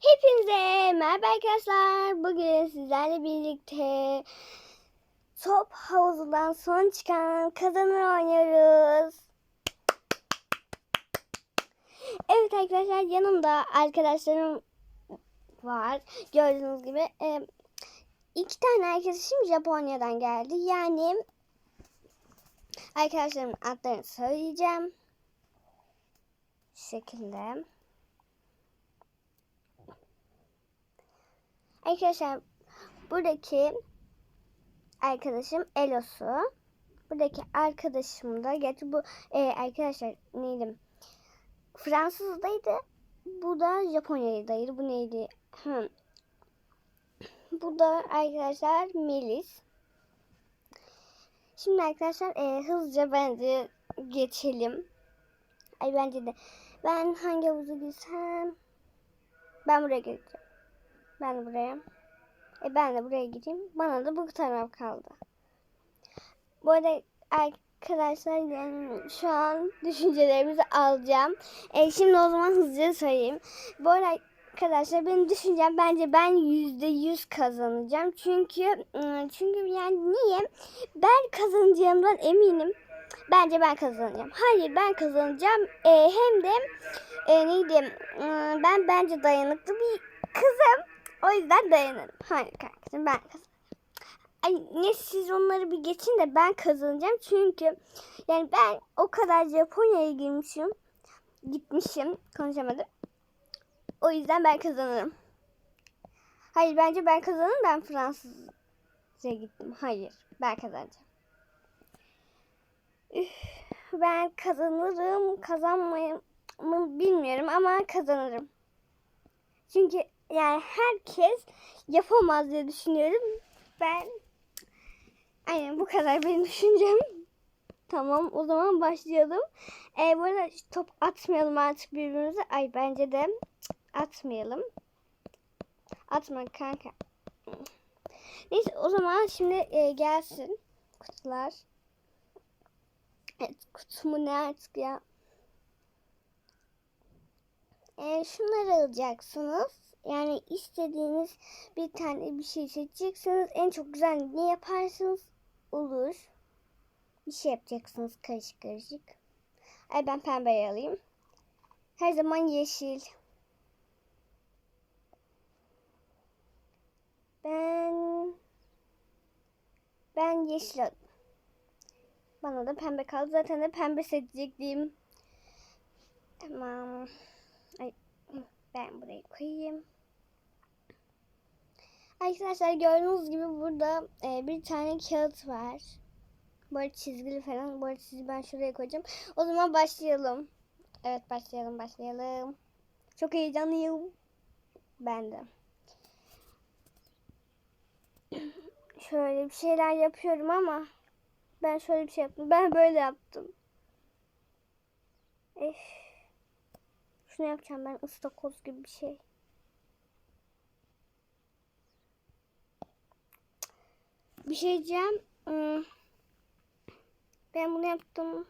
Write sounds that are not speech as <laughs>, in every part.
Hepinize merhaba arkadaşlar. Bugün sizlerle birlikte top havuzundan son çıkan kazanır oynuyoruz. Evet arkadaşlar yanımda arkadaşlarım var. Gördüğünüz gibi iki tane arkadaşım Japonya'dan geldi. Yani arkadaşlarımın adlarını söyleyeceğim. Şu şekilde. Arkadaşlar buradaki arkadaşım Elosu. Buradaki arkadaşım da gerçi bu e, arkadaşlar neydi? Fransız'daydı. Bu da Japonya'daydı. Bu neydi? Hı. Bu da arkadaşlar Melis. Şimdi arkadaşlar e, hızlıca bence geçelim. Ay bence de. Ben hangi havuza girsem? Ben buraya gireceğim. Ben de buraya. E ben de buraya gideyim. Bana da bu taraf kaldı. Bu arada arkadaşlar yani şu an <laughs> düşüncelerimizi alacağım. E şimdi o zaman hızlıca söyleyeyim. Bu arada arkadaşlar benim düşüncem bence ben yüzde yüz kazanacağım. Çünkü ıı, çünkü yani niye? Ben kazanacağımdan eminim. Bence ben kazanacağım. Hayır ben kazanacağım. E, hem de e, neydi? E, ben bence dayanıklı bir kızım. O yüzden dayanırım. Hayır kardeşim ben kazanacağım. Ay ne siz onları bir geçin de ben kazanacağım. Çünkü yani ben o kadar Japonya'ya girmişim. Gitmişim. Konuşamadım. O yüzden ben kazanırım. Hayır bence ben kazanırım. Ben Fransızca gittim. Hayır ben kazanacağım. Üf, ben kazanırım. Kazanmayı bilmiyorum ama kazanırım. Çünkü yani herkes yapamaz diye düşünüyorum. Ben aynen bu kadar benim <laughs> düşüncem. Tamam o zaman başlayalım. Ee, bu arada top atmayalım artık birbirimize. Ay bence de atmayalım. Atma kanka. Neyse o zaman şimdi e, gelsin kutular. Evet kutumu ne artık ya. E, şunları alacaksınız. Yani istediğiniz bir tane bir şey seçeceksiniz. En çok güzel ne yaparsınız olur. Bir şey yapacaksınız karışık karışık. Ay ben pembeyi alayım. Her zaman yeşil. Ben ben yeşil. Bana da pembe kaldı. Zaten de pembe seçecektim. Tamam. Ben burayı koyayım. Arkadaşlar gördüğünüz gibi burada e, bir tane kağıt var. Böyle çizgili falan. Arada çizgi ben şuraya koyacağım. O zaman başlayalım. Evet başlayalım başlayalım. Çok heyecanlıyım. Ben de. <clears throat> Şöyle bir şeyler yapıyorum ama ben şöyle bir şey yaptım. Ben böyle yaptım. Eh. Şunu yapacağım ben ıstakoz gibi bir şey. Bir şey diyeceğim. Hmm. Ben bunu yaptım.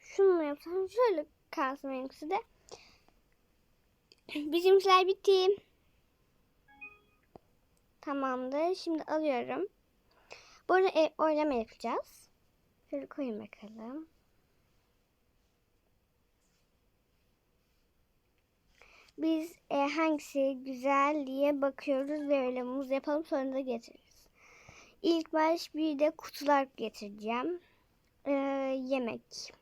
Şunu mu yapsam? Şöyle kalsın benimkisi de. Bizimkiler bitti. Tamamdır. Şimdi alıyorum. Bu arada e, oylama yapacağız. Şöyle koyun bakalım. Biz e, hangisi güzel diye bakıyoruz ve öyle muz yapalım sonra da getiririz. İlk baş bir de kutular getireceğim. Ee, yemek.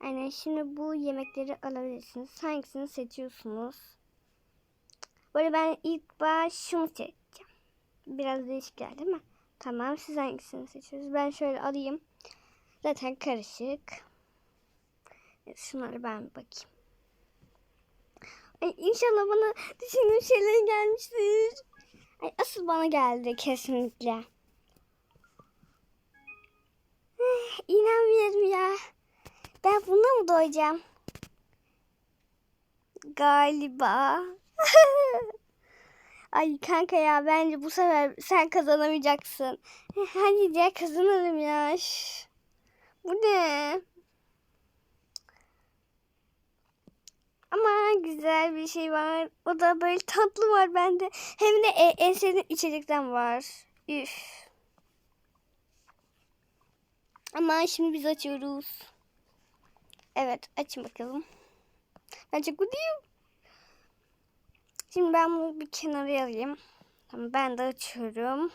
Aynen şimdi bu yemekleri alabilirsiniz. Hangisini seçiyorsunuz? Böyle ben ilk baş şunu seçeceğim. Biraz değişik geldi değil mi? Tamam siz hangisini seçiyorsunuz? Ben şöyle alayım. Zaten karışık. Şunları ben bakayım. Ay inşallah bana düşündüğüm şeyler gelmiştir. Ay asıl bana geldi kesinlikle. Eh, İnanmıyorum ya. Ben buna mı doyacağım? Galiba. <laughs> Ay kanka ya bence bu sefer sen kazanamayacaksın. Hadi ya kazanırım ya. Bu ne? Güzel bir şey var. O da böyle tatlı var bende. Hem de e, en sevdiğim içecekten var. Üf. Ama şimdi biz açıyoruz. Evet açın bakalım. Ben çok mutluyum. Şimdi ben bunu bir kenara alayım. Tamam ben de açıyorum.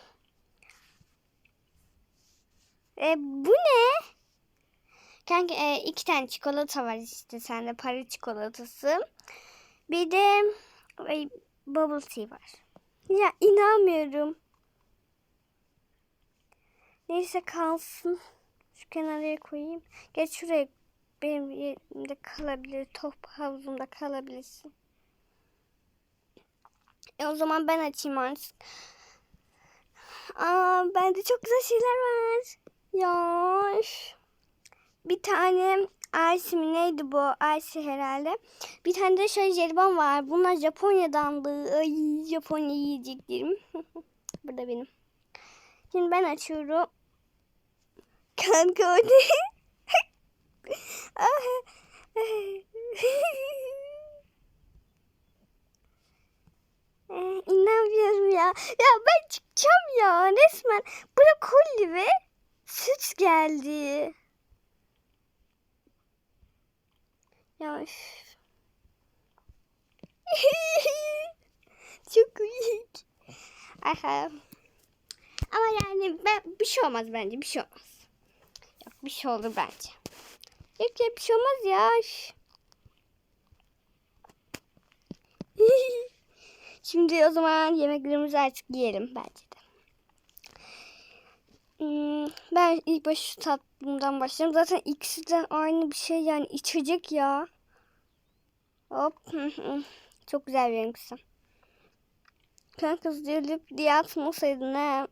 E, bu ne? Kanka e, iki tane çikolata var işte sende Paris çikolatası. Bir de ay, bubble tea var. Ya inanmıyorum. Neyse kalsın. Şu kenara koyayım. Geç şuraya benim yerimde kalabilir. Top havuzumda kalabilirsin. E o zaman ben açayım artık. Aa, bende çok güzel şeyler var. Ya. üf. Bir tane Ice mi neydi bu? Ice herhalde. Bir tane de şöyle jelibon var. Bunlar Japonya'dandı. Ay Japonya yiyeceklerim. <laughs> Burada benim. Şimdi ben açıyorum. Kanka o ne? <laughs> İnanmıyorum ya. Ya ben çıkacağım ya. Resmen brokoli ve süt geldi. Ya üf. <laughs> Çok komik. Aha. Ama yani ben bir şey olmaz bence bir şey olmaz. Yok bir şey olur bence. Yok ya bir şey olmaz ya. <laughs> Şimdi o zaman yemeklerimizi artık yiyelim bence de. Hmm, ben ilk baş şu tatlımdan başlayayım. Zaten ikisi de aynı bir şey yani içecek ya. Hop. <laughs> Çok güzel bir renksi. Kanka zırlık diye atmasaydın ha.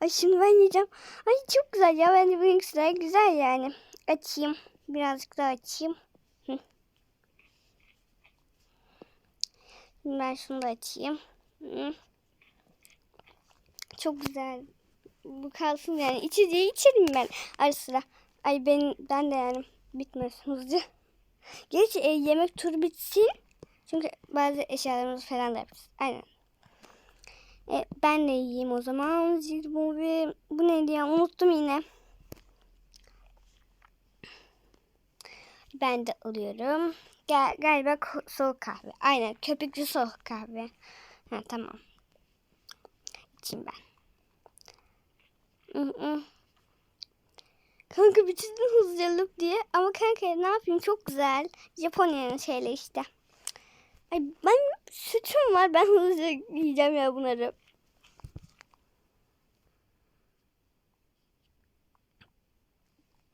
Ay şimdi ben yiyeceğim. Ay çok güzel ya. Bence bu renksiler güzel yani. Açayım. Birazcık daha açayım. Ben şunu da açayım. Çok güzel. Bu kalsın yani. İçeceği içerim ben ara sıra. Ay ben, ben de yani bitmez hızlıca. Geç e, yemek turu bitsin. Çünkü bazı eşyalarımızı falan da yapacağız. Aynen. E, ben de yiyeyim o zaman. Bu, bu neydi ya? Unuttum yine. Ben de alıyorum. Gal galiba soğuk kahve. Aynen köpüklü soğuk kahve. Ha, tamam. İçeyim ben. Kanka bitirdin hızlıca look diye. Ama kanka ne yapayım çok güzel. Japonya'nın şeyle işte. Ay ben sütüm var. Ben hızlıca yiyeceğim ya bunları.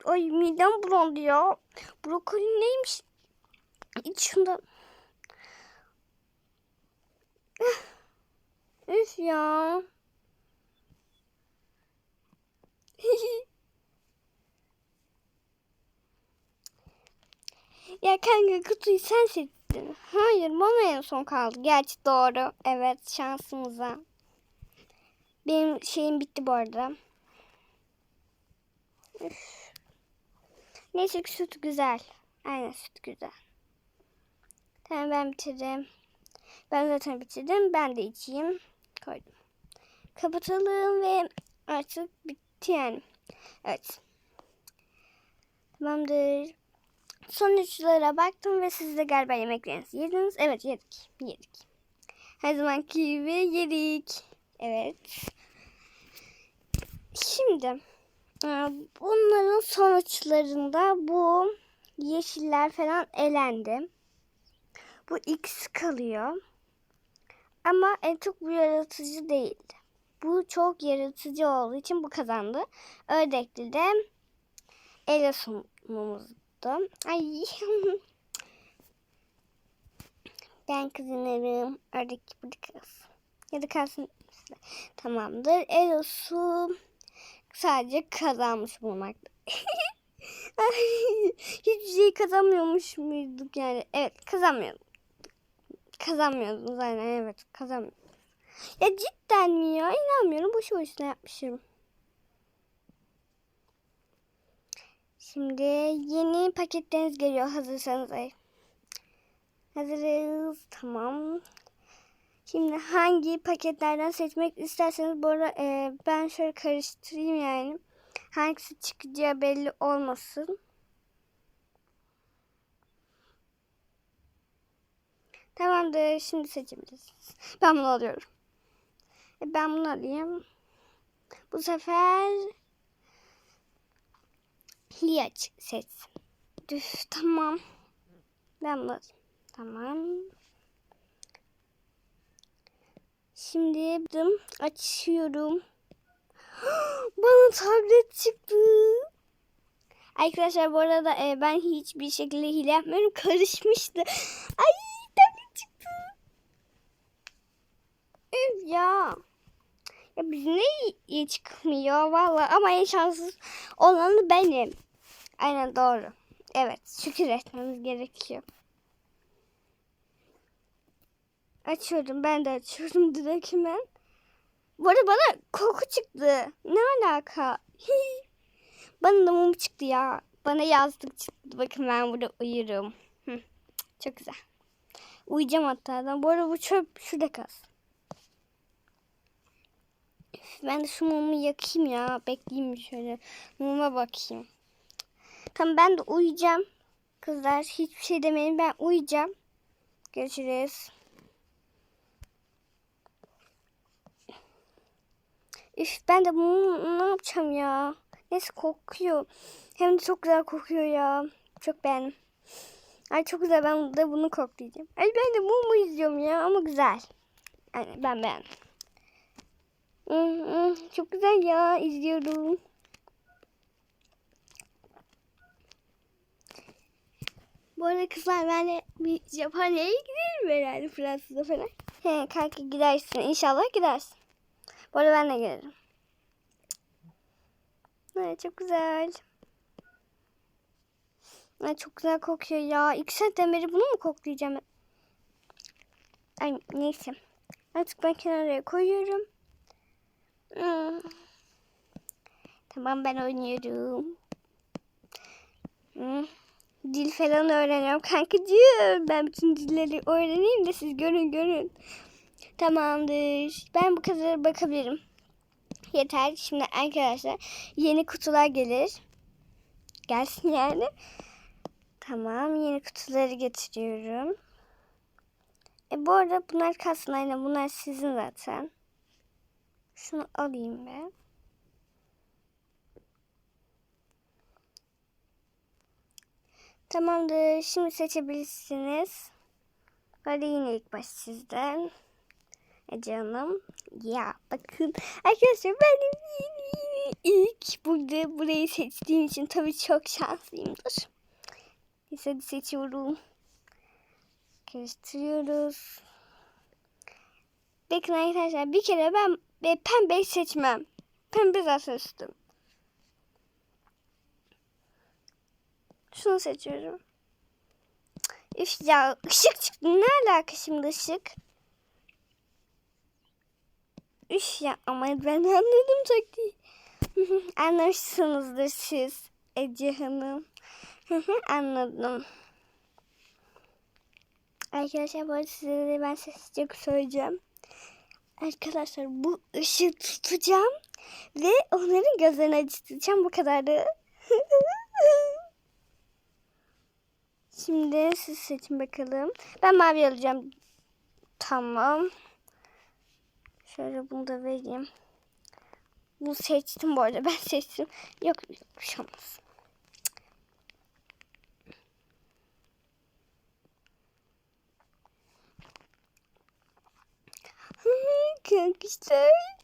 Ay midem bulandı ya. Brokoli neymiş? İç şundan. Üf ya. Ya kanka kutuyu sen seçtin. Hayır bana en son kaldı. Gerçi doğru. Evet şansımıza. Benim şeyim bitti bu arada. Üf. Neyse ki süt güzel. Aynen süt güzel. Tamam ben bitirdim. Ben zaten bitirdim. Ben de içeyim. Koydum. Kapatalım ve artık bitti yani. Evet. Tamamdır. Sonuçlara baktım ve siz de galiba yemeklerinizi yediniz. Evet yedik. Yedik. Her zamanki gibi yedik. Evet. Şimdi e, bunların sonuçlarında bu yeşiller falan elendi. Bu X kalıyor. Ama en çok bu yaratıcı değildi. Bu çok yaratıcı olduğu için bu kazandı. Ördekli de ele sunumumuzdu. Ay. <laughs> ben kazanırım. Ördek burada kalsın. Ya da kalsın. Tamamdır. Elosu sadece kazanmış bulmakta. <laughs> Hiçbir şey kazanmıyormuş muyduk yani? Evet kazanmıyorduk. Kazanmıyordunuz aynen evet kazanmıyordunuz. Ya cidden mi ya? İnanmıyorum. Boşu boşuna yapmışım. Şimdi yeni paketleriniz geliyor hazırsanız. Hazırız. Tamam. Şimdi hangi paketlerden seçmek isterseniz bu arada e, ben şöyle karıştırayım yani. Hangisi çıkacağı belli olmasın. Tamamdır. Şimdi seçebilirsiniz. Ben bunu alıyorum. E, ben bunu alayım. Bu sefer Liyaç seçsin. Düf, tamam. Ben bunu. Tamam. Şimdi yaptım. Açıyorum. <gasps> Bana tablet çıktı. Arkadaşlar bu arada e, ben hiçbir şekilde hile yapmıyorum. <laughs> Karışmıştı. Ay tablet çıktı. Üf ya. Ya biz ne çıkmıyor valla ama en şanssız olanı benim. Aynen doğru. Evet şükür etmemiz gerekiyor. Açıyorum ben de açıyorum direkt hemen. Bu arada bana koku çıktı. Ne alaka? bana da mum çıktı ya. Bana yazdık çıktı. Bakın ben burada uyurum. Çok güzel. Uyuyacağım hatta. Bu arada bu çöp şurada kalsın. Ben de şu mumu yakayım ya. Bekleyeyim şöyle. Muma bakayım. Tamam ben de uyuyacağım. Kızlar hiçbir şey demeyin. Ben uyuyacağım. Görüşürüz. Üf ben de bunu ne yapacağım ya? Neyse kokuyor. Hem de çok güzel kokuyor ya. Çok beğendim. Ay çok güzel ben de bunu koklayacağım. Ay ben de mumu izliyorum ya ama güzel. Yani ben beğendim. Çok güzel ya izliyorum. Bu arada kızlar ben de bir Japonya'ya giderim herhalde Fransa'da falan. He kanka gidersin inşallah gidersin. Bu arada ben de gelirim. Evet çok güzel. Ay, çok güzel kokuyor ya. İki saatten beri bunu mu koklayacağım? Ay neyse. Artık ben kenara koyuyorum. Hmm. Tamam ben oynuyorum. Hmm. Dil falan öğreniyorum kankacığım. Ben bütün dilleri öğreneyim de siz görün görün. Tamamdır. Ben bu kadar bakabilirim. Yeter. Şimdi arkadaşlar yeni kutular gelir. Gelsin yani. Tamam. Yeni kutuları getiriyorum. E bu arada bunlar kalsın aynen. Bunlar sizin zaten. Şunu alayım ben. Tamamdır. Şimdi seçebilirsiniz. Hadi yine ilk baş sizden. Ece Hanım. Ya bakın arkadaşlar ben ilk burada burayı seçtiğim için tabii çok şanslıyımdır. Neyse hadi seçiyorum. Karıştırıyoruz. Bakın arkadaşlar bir kere ben e, pembeyi seçmem. Pembe zaten üstüm. Şunu seçiyorum. Üf ya ışık çıktı. Ne alaka şimdi ışık? Üf ya ama ben anladım taktiği. <laughs> Anlamışsınızdır siz Ece Hanım. <laughs> Anladım. Arkadaşlar bu arada size de ben sessizce söyleyeceğim. Arkadaşlar bu ışığı tutacağım ve onların gözlerini acıtacağım bu kadardı. <laughs> Şimdi siz seçin bakalım. Ben mavi alacağım. Tamam. Şöyle bunu da vereyim. Bu seçtim bu arada. <laughs> Ben seçtim. Yok bir şey.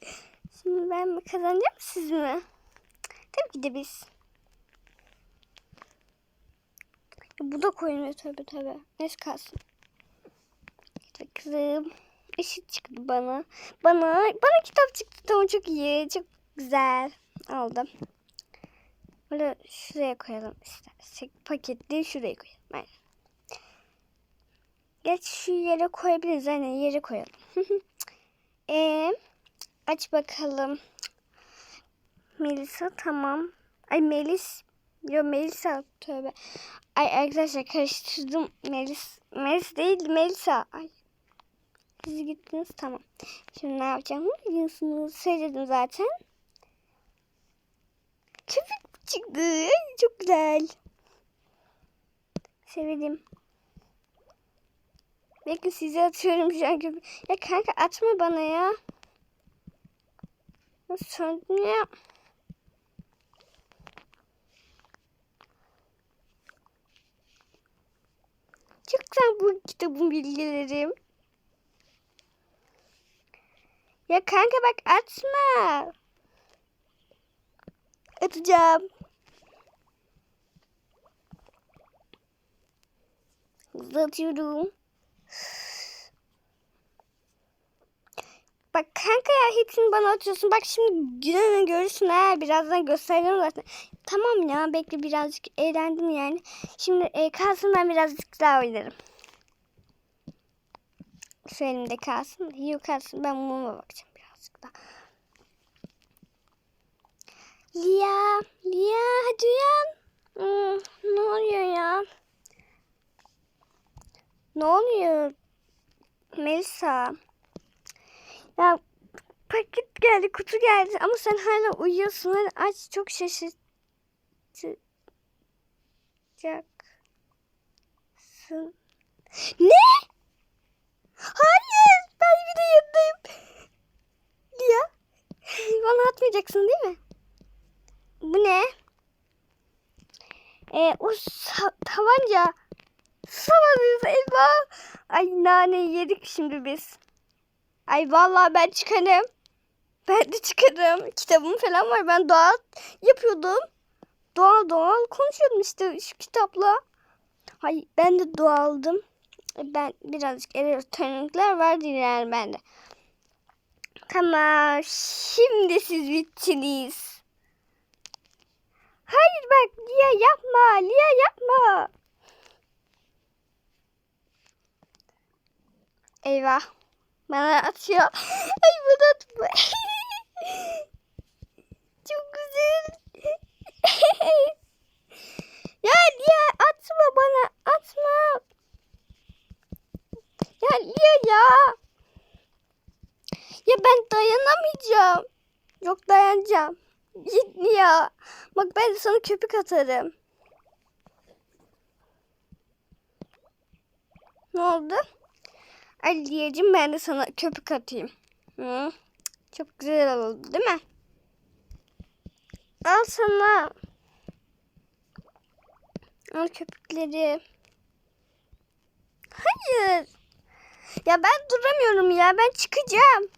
<laughs> Şimdi ben mi kazanacağım siz mi? Tabii ki de biz. Bu da koymuyor tabii tabii. Neyse kalsın. İşte kızım. Işık çıktı bana. Bana bana kitap çıktı. Tamam çok iyi. Çok güzel. Aldım. Böyle şuraya koyalım istersek. Paketli şuraya koyalım. Aynen. Geç şu yere koyabiliriz. Aynen yere koyalım. <laughs> e, aç bakalım. Melisa tamam. Ay Melis. Yo Melisa tövbe. Ay arkadaşlar karıştırdım. Melis, Melis değil Melisa. Ay. Siz gittiniz tamam. Şimdi ne yapacağım biliyorsunuz. Söyledim zaten. Köpek çıktı. Çok güzel. Sevdim. Bekle size atıyorum şu an köpek. Ya kanka atma bana ya. Söndün ya? Çok güzel bu kitabın bilgilerim. Ya kanka bak atma. Atacağım. Hızlı atıyorum. Bak kanka ya hepsini bana atıyorsun. Bak şimdi gününü görürsün ha. Birazdan göstereceğim zaten. Tamam ya bekle birazcık eğlendim yani. Şimdi e, kalsın ben birazcık daha oynarım. Şu elimde kalsın. Yok kalsın ben muma bakacağım birazcık daha. Lia, Lia hadi uyan. Hmm, ne oluyor ya? Ne oluyor? Melisa. Ya paket geldi, kutu geldi ama sen hala uyuyorsun. Hadi aç çok şaşırtacaksın. Ne? Hayır, ben bir de yanındayım. Lia, bana atmayacaksın değil mi? Bu ne? Ee, o tabanca. Samanız eyvah. Ay nane yedik şimdi biz. Ay vallahi ben çıkarım. Ben de çıkarım. Kitabım falan var. Ben doğal yapıyordum. Doğal doğal konuşuyordum işte şu kitapla. Hay ben de doğaldım. Ben birazcık elektronikler vardı yani bende. Tamam. Şimdi siz bittiniz. Hayır bak Lia yapma. Lia yapma. Eyvah. Bana atıyor. <laughs> Ay bana atma. <laughs> Çok güzel. <laughs> ya Lia atma bana. Atma. Ya Lia ya. Ya ben dayanamayacağım. Yok dayanacağım. Git Lia. Bak ben sana köpük atarım. Ne oldu? Aliyeciğim ben de sana köpük atayım. Hı? Çok güzel oldu değil mi? Al sana. Al köpükleri. Hayır. Ya ben duramıyorum ya. Ben çıkacağım.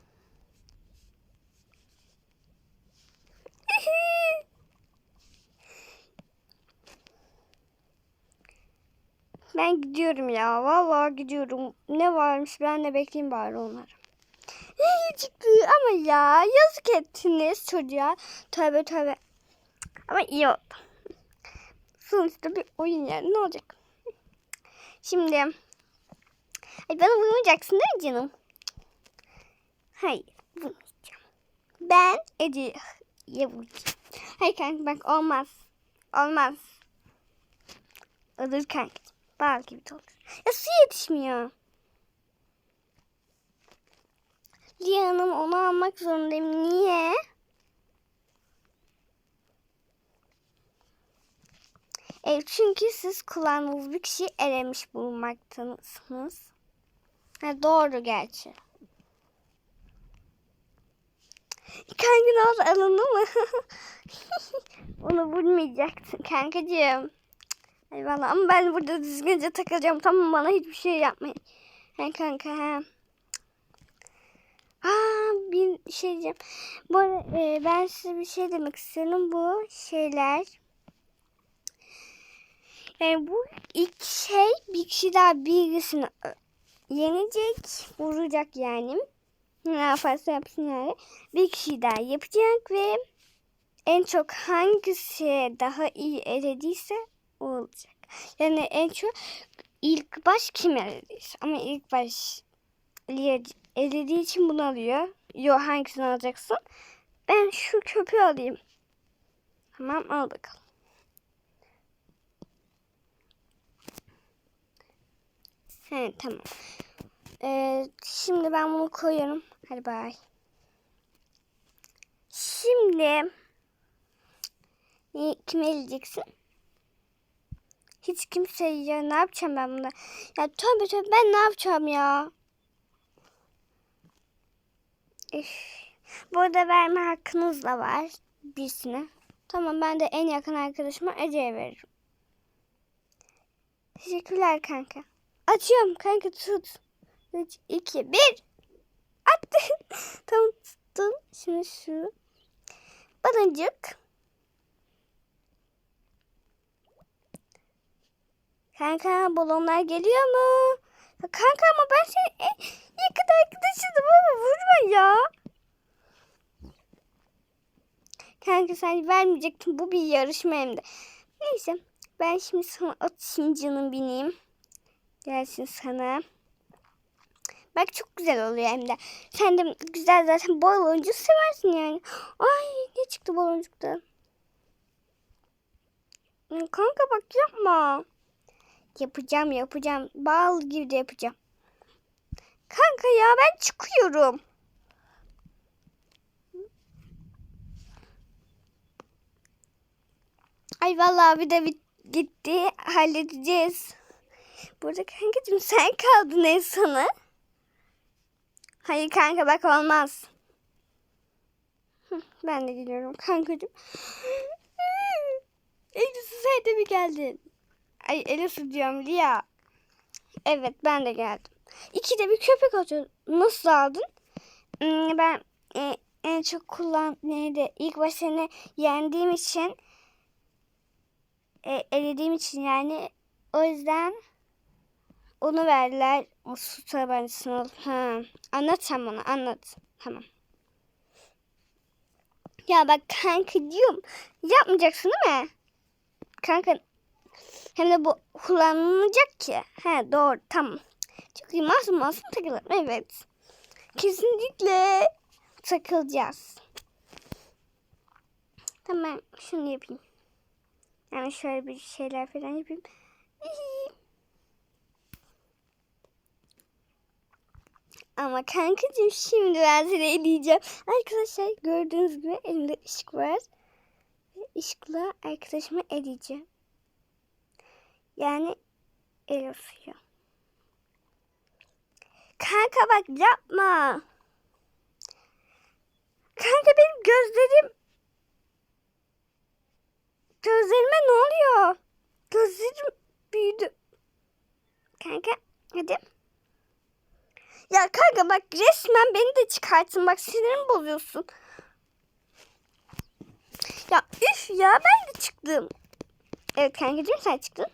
Ben gidiyorum ya. Vallahi gidiyorum. Ne varmış ben de bekleyeyim bari onları. Çıktı ama ya yazık ettiniz çocuğa. Tövbe tövbe. Ama iyi oldu. Sonuçta bir oyun yani ne olacak? Şimdi Ay bana vurmayacaksın değil mi canım? Hayır vurmayacağım. Ben Ece'ye vuracağım. Hayır kanka bak olmaz. Olmaz. Olur kanka. Bal gibi de olur. Ya su yetişmiyor. Liya Hanım onu almak zorundayım. Niye? Evet çünkü siz kullandığınız bir kişiyi elemiş bulunmaktasınız. Ha, doğru gerçi. Kanka ne oldu alındı mı? <laughs> Onu vurmayacaksın kankacığım. Eyvallah ama ben burada düzgünce takacağım. Tamam bana hiçbir şey yapmayın. He kanka he. Aa, bir şey diyeceğim. Bu arada, e, ben size bir şey demek istiyorum. Bu şeyler yani bu ilk şey bir kişi daha birisini ö- yenecek, vuracak yani. Ne yaparsa yapsın yani. Bir kişi daha yapacak ve en çok hangisi daha iyi elediyse o olacak. Yani en çok ilk baş kim elediyse. Ama ilk baş elediği için bunu alıyor. Yo hangisini alacaksın? Ben şu köpüğü alayım. Tamam al bakalım. He tamam. Ee, şimdi ben bunu koyuyorum. Hadi bay. Şimdi kime eleyeceksin? Hiç kimse ya ne yapacağım ben bunda? Ya tövbe tövbe ben ne yapacağım ya? Üf. Burada verme hakkınız da var birisine. Tamam ben de en yakın arkadaşıma Ece'ye veririm. Teşekkürler kanka. Açıyorum kanka tut. 3, 2, 1. Attım. tamam tuttum. Şimdi şu. Baloncuk. Kanka balonlar geliyor mu? Kanka ama ben senin en yakın arkadaşınım ama vurma ya. Kanka sen vermeyecektin. Bu bir yarışma hem de. Neyse. Ben şimdi sana atayım canım benim. Gelsin sana. Bak çok güzel oluyor hem de. Sen de güzel zaten baloncuk seversin yani. Ay ne çıktı baloncukta? Kanka bak yapma. Yapacağım yapacağım. Bal gibi de yapacağım. Kanka ya ben çıkıyorum. Ay vallahi bir de gitti. Halledeceğiz. Burada kankacığım sen kaldın en sona. Hayır kanka bak olmaz. Ben de geliyorum kankacığım. <gasps> Elisa sen de mi geldin? Ay Elisa diyorum Lia. Evet ben de geldim. İki de bir köpek atıyor. Nasıl aldın? Hmm, Ben e, en çok kullan neydi? İlk başta seni yendiğim için e, elediğim için yani o yüzden onu verdiler. O su tabancasını. Anlat sen bana anlat. Tamam. Ya bak kanka diyorum. Yapmayacaksın değil mi? Kanka hem de bu kullanılacak ki. He doğru tamam. İyi masum masum takılalım. Evet. Kesinlikle takılacağız. Tamam şunu yapayım. Yani şöyle bir şeyler falan yapayım. <laughs> Ama kankacığım şimdi ben seni eleyeceğim. Arkadaşlar gördüğünüz gibi elimde ışık var. Ve ışıkla arkadaşımı eleyeceğim. Yani el suyu. Kanka bak yapma. Kanka benim gözlerim Gözlerime ne oluyor? Gözlerim büyüdü. Kanka hadi. Ya kanka bak resmen beni de çıkartın. Bak sinirimi bozuyorsun. Ya üf ya ben de çıktım. Evet kankacığım sen çıktın.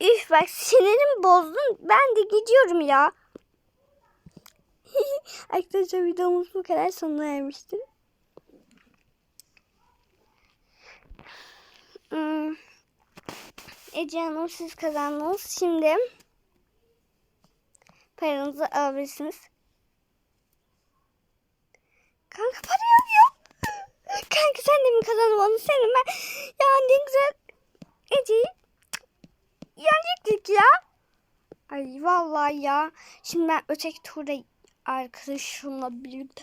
Üf bak sinirimi bozdun. Ben de gidiyorum ya. <laughs> Arkadaşlar videomuz bu kadar sonuna ermiştir. Hmm. Ece Hanım siz kazandınız. Şimdi paranızı alabilirsiniz. Kanka para yok ya. Kanka sen de mi kazandın onu senin ben. Ya ne güzel Ece'yi yenecektik ya. Ay vallahi ya. Şimdi ben öteki turda arkadaşımla birlikte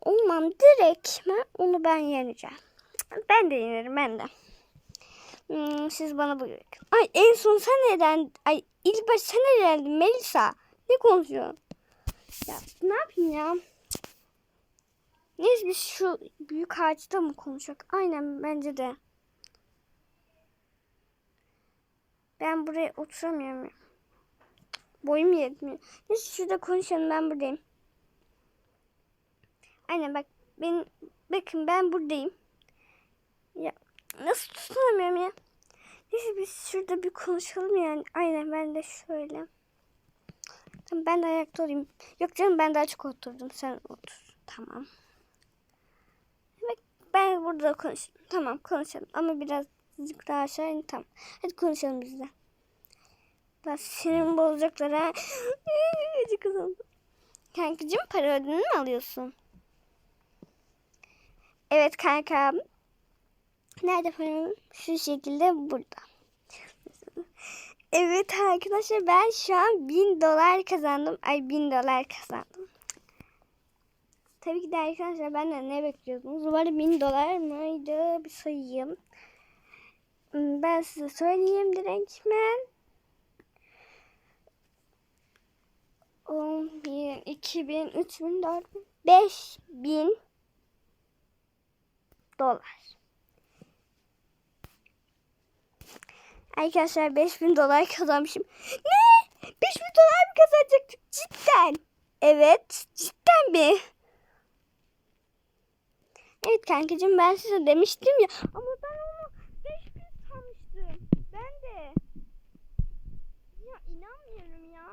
olmam direkt ben onu ben yeneceğim. Ben de yenerim ben de. Hmm, siz bana bırakın. Ay en son sen neden? Ay ilk baş sen elendin Melisa. Ne konuşuyorsun? Ya ne yapayım ya? Neyse biz şu büyük ağaçta mı konuşacak? Aynen bence de. Ben buraya oturamıyorum. Boyum yetmiyor. Neyse şurada konuşalım ben buradayım. Aynen bak ben bakın ben buradayım. Ya nasıl tutunamıyorum ya? Neyse biz şurada bir konuşalım yani. Aynen ben de şöyle. Tamam ben de ayakta olayım. Yok canım ben daha çok oturdum. Sen otur. Tamam. Evet ben burada konuşayım. Tamam konuşalım. Ama birazcık daha aşağı in. Tamam. Hadi konuşalım biz de. Ben sinirim bozacaklar ha. <laughs> Gıcık kızım. Kankacığım para ödülünü mü alıyorsun? Evet kankam. Nerede param? Şu şekilde burada. Evet arkadaşlar ben şu an 1000 dolar kazandım. Ay 1000 dolar kazandım. Tabii ki de arkadaşlar benden ne bekliyordunuz? Arada 1000 dolar mıydı? Bir sayayım. Hmm, Ben size söyleyeyim direktmen. 10 bin, 2000, 3000, 4000, 5000 dolar. Arkadaşlar 5000 dolar kazanmışım. Ne? 5000 dolar mı kazanacaktık cidden? Evet, cidden mi? Evet kankacığım ben size demiştim ya. Ama ben onu 5000 sanmıştım. Ben de. Ya inanmıyorum ya.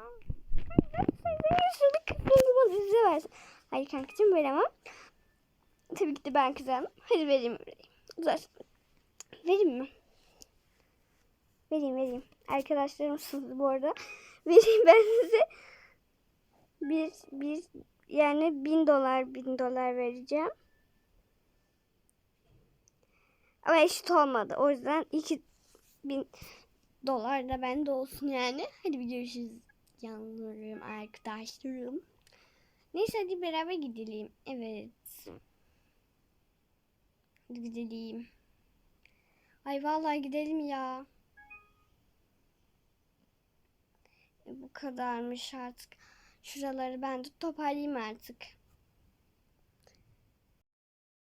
Kanka ben seviyorsun. İzle versin. Hayır kankacığım veremem. Tabii ki de ben kazandım. Hadi vereyim. vereyim. Uzarsın. Vereyim mi? Vereyim vereyim. Arkadaşlarım sızdı bu arada. <laughs> Vereyim ben size. Bir, bir yani bin dolar bin dolar vereceğim. Ama eşit olmadı. O yüzden iki bin dolar da bende olsun yani. Hadi bir görüşürüz canlarım arkadaşlarım. Neyse hadi beraber gidelim. Evet. Hadi gidelim. Ay vallahi gidelim ya. E, Bu kadarmış artık. Şuraları ben de toparlayayım artık.